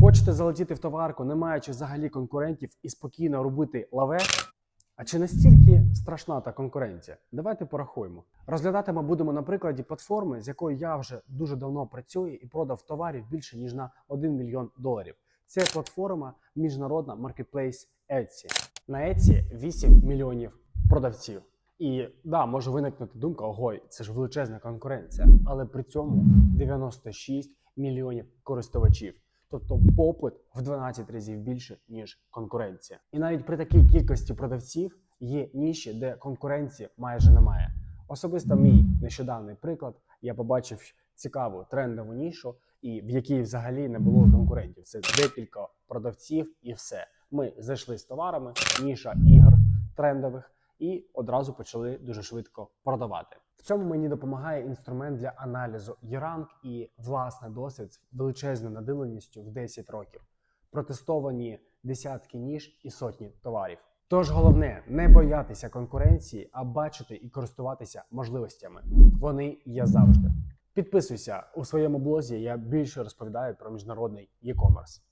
Хочете залетіти в товарку, не маючи взагалі конкурентів і спокійно робити лаве? А чи настільки страшна та конкуренція? Давайте порахуємо. Розглядати ми будемо на прикладі платформи, з якою я вже дуже давно працюю і продав товарів більше ніж на 1 мільйон доларів. Це платформа міжнародна маркетплейс Etsy. На Etsy 8 мільйонів продавців. І да, може виникнути думка: ого, це ж величезна конкуренція, але при цьому 96 мільйонів користувачів. Тобто попит в 12 разів більше, ніж конкуренція. І навіть при такій кількості продавців є ніші, де конкуренції майже немає. Особисто мій нещодавний приклад. Я побачив цікаву трендову нішу, і в якій взагалі не було конкурентів. Це декілька продавців, і все. Ми зайшли з товарами, ніша ігор трендових, і одразу почали дуже швидко продавати. В цьому мені допомагає інструмент для аналізу Єранг і власний досвід з величезною надиленістю в 10 років. Протестовані десятки ніж і сотні товарів. Тож головне не боятися конкуренції, а бачити і користуватися можливостями. Вони є завжди. Підписуйся у своєму блозі. Я більше розповідаю про міжнародний e-commerce.